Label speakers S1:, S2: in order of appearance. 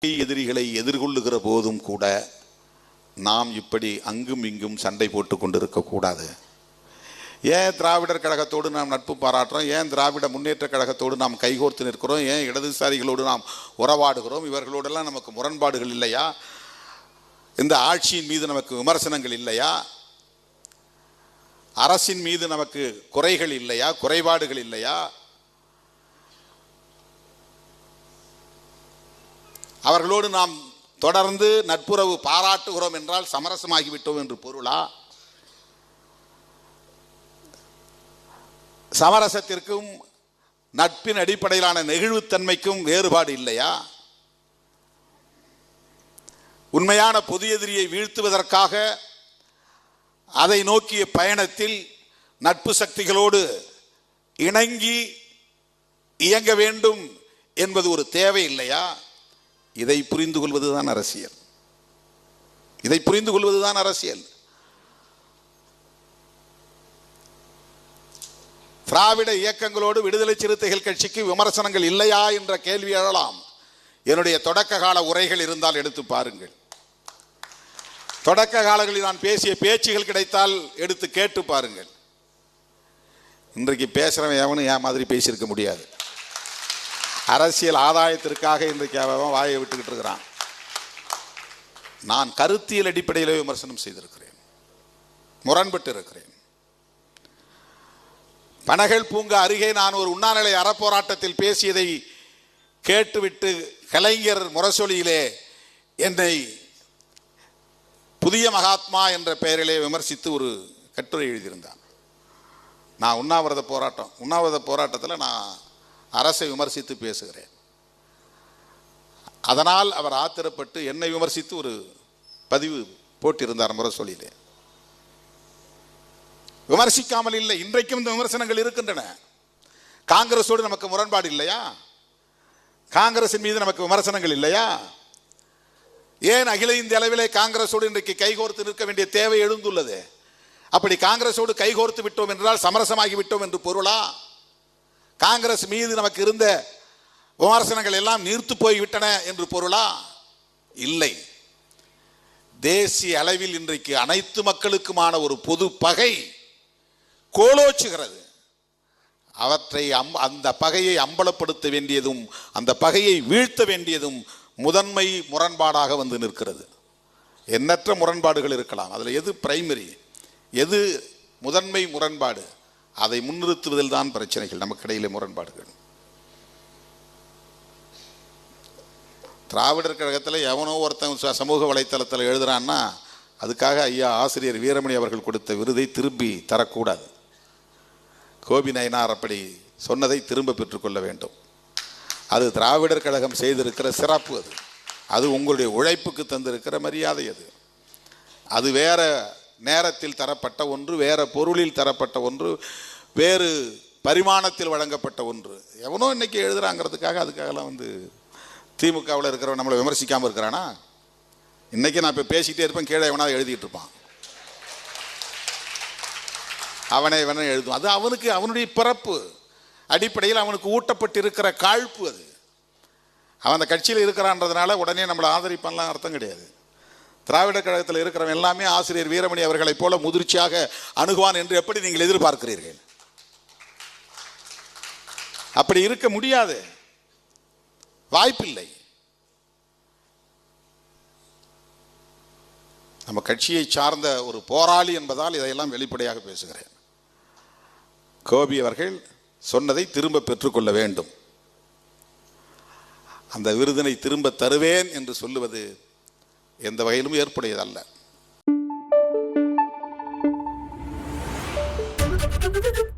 S1: எதிரிகளை எதிர்கொள்ளுகிற போதும் கூட நாம் இப்படி அங்கும் இங்கும் சண்டை போட்டு கொண்டிருக்க கூடாது. ஏன் திராவிடர் கழகத்தோடு நாம் நட்பு பாராட்டுறோம்? ஏன் திராவிட முன்னேற்ற கழகத்தோடு நாம் கைகோர்த்து நிற்கிறோம்? ஏன் இடதுசாரிகளோடு நாம் உறவாடுகிறோம்? இவர்களோடெல்லாம் நமக்கு முரண்பாடுகள் இல்லையா? இந்த ஆட்சியின் மீது நமக்கு விமர்சனங்கள் இல்லையா? அரசின் மீது நமக்கு குறைகள் இல்லையா? குறைபாடுகள் இல்லையா? அவர்களோடு நாம் தொடர்ந்து நட்புறவு பாராட்டுகிறோம் என்றால் சமரசமாகிவிட்டோம் என்று பொருளா? சமரசத்திற்கும் நட்பின் அடிப்படையிலான நெகிழ்வுத்தன்மைக்கும் வேறுபாடு இல்லையா? உண்மையான பொது எதிரியை வீழ்த்துவதற்காக அதை நோக்கிய பயணத்தில் நட்பு சக்திகளோடு இணங்கி இயங்க வேண்டும் என்பது ஒரு தேவை இல்லையா? இதை புரிந்து கொள்வதுதான் அரசியல். இதை புரிந்து கொள்வதுதான் அரசியல். திராவிட இயக்கங்களோடு விடுதலை சிறுத்தைகள் கட்சிக்கு விமர்சனங்கள் இல்லையா என்ற கேள்வி எழலாம். என்னுடைய தொடக்க கால உரைகள் இருந்தால் எடுத்து பாருங்கள். தொடக்க காலங்களில் நான் பேசிய பேச்சுகள் கிடைத்தால் எடுத்து கேட்டு பாருங்கள். இன்றைக்கு பேசுறவன் எவனும் என் மாதிரி பேசியிருக்க முடியாது. அரசியல் ஆதாயத்திற்காக இன்றைக்கு அவன் வாயை விட்டுக்கிட்டு இருக்கிறான். நான் கருத்தியல் அடிப்படையில் விமர்சனம் செய்திருக்கிறேன். முரண்பட்டு இருக்கிறேன். பனகல் பூங்கா அருகே நான் ஒரு உண்ணாநிலை அறப்போராட்டத்தில் பேசியதை கேட்டுவிட்டு கலைஞர் முரசொலியிலே என்னை புதிய மகாத்மா என்ற பெயரிலே விமர்சித்து ஒரு கட்டுரை எழுதியிருந்தான். நான் உண்ணாவிரத போராட்டம் உண்ணாவிரத போராட்டத்தில் நான் அரசை விமர்சித்து பேசுகிறேன். அதனால் அவர் ஆத்திரப்பட்டு என்னை விமர்சித்து ஒரு பதிவு போட்டிருந்தார் முரசொலியிலே விமர்சிக்காமல் இல்லை இன்றைக்கும் இந்த விமர்சனங்கள் இருக்கின்றன. காங்கிரஸோடு நமக்கு முரண்பாடு இல்லையா? காங்கிரசின் மீது நமக்கு விமர்சனங்கள் இல்லையா? ஏன் அகில இந்திய அளவிலே காங்கிரஸோடு இன்றைக்கு கைகோர்த்து நிற்க வேண்டிய தேவை எழுந்துள்ளது? அப்படி காங்கிரஸோடு கைகோர்த்து விட்டோம் என்றால் சமரசமாகி விட்டோம் என்று பொருளா? காங்கிரஸ் மீது நமக்கு இருந்த விமர்சனங்கள் எல்லாம் நீர்த்து போய்விட்டன என்று பொருளா? இல்லை. தேசிய அளவில் இன்றைக்கு அனைத்து மக்களுக்குமான ஒரு பொது பகை கோலோச்சுகிறது. அவற்றை அம் அந்த பகையை அம்பலப்படுத்த வேண்டியதும் அந்த பகையை வீழ்த்த வேண்டியதும் முதன்மை முரண்பாடாக வந்து நிற்கிறது. எண்ணற்ற முரண்பாடுகள் இருக்கலாம். அதில் எது பிரைமரி எது முதன்மை முரண்பாடு? அதை முன்னிறுத்துவதில் தான் பிரச்சனைகள். நமக்கு இடையிலே முரண்பாடுகள் திராவிடர் கழகத்தில் எவனோ ஒருத்தன் ச- சமூக வலைத்தளத்தில் எழுதுறான்னா அதுக்காக ஐயா ஆசிரியர் வீரமணி அவர்கள் கொடுத்த விருதை திரும்பி தரக்கூடாது. கோபி நயனார் அப்படி சொன்னதை திரும்ப பெற்றுக்கொள்ள வேண்டும். அது திராவிடர் கழகம் செய்திருக்கிற சிறப்பு அது. அது உங்களுடைய உழைப்புக்கு தந்திருக்கிற மரியாதை அது. அது வேற நேரத்தில் தரப்பட்ட ஒன்று வேறு பொருளில் தரப்பட்ட ஒன்று வேறு பரிமாணத்தில் வழங்கப்பட்ட ஒன்று. எவனோ இன்னைக்கு எழுதுகிறாங்கிறதுக்காக அதுக்காகலாம் வந்து திமுகவில் இருக்கிறவன் நம்மளை விமர்சிக்காமல் இருக்கிறானா? இன்னைக்கு நான் இப்போ பேசிகிட்டே இருப்பேன் கீழே எவனாவது எழுதிட்டு இருப்பான். அவனை இவனை எழுதும் அது அவனுக்கு அவனுடைய பிறப்பு. அடிப்படையில் அவனுக்கு ஊட்டப்பட்டிருக்கிற காழ்ப்பு அது. அவன் அந்த கட்சியில் இருக்கிறான்றதுனால உடனே நம்மளை ஆதரிப்பான்லாம் அர்த்தம் கிடையாது. திராவிட கழகத்தில் இருக்கிறவன் எல்லாமே ஆசிரியர் வீரமணி அவர்களைப் போல முதிர்ச்சியாக அணுகுவான் என்று எப்படி நீங்கள் எதிர்பார்க்கிறீர்கள்? அப்படி இருக்க முடியாது. வாய்ப்பில்லை. நம்ம கட்சியை சார்ந்த ஒரு போராளி என்பதால் இதையெல்லாம் வெளிப்படையாக பேசுகிறேன். கோபி அவர்கள் சொன்னதை திரும்ப பெற்றுக்கொள்ள வேண்டும். அந்த விருதினை திரும்ப தருவேன் என்று சொல்லுவது எந்த வகையிலும் ஏற்புடையதல்ல Thank you.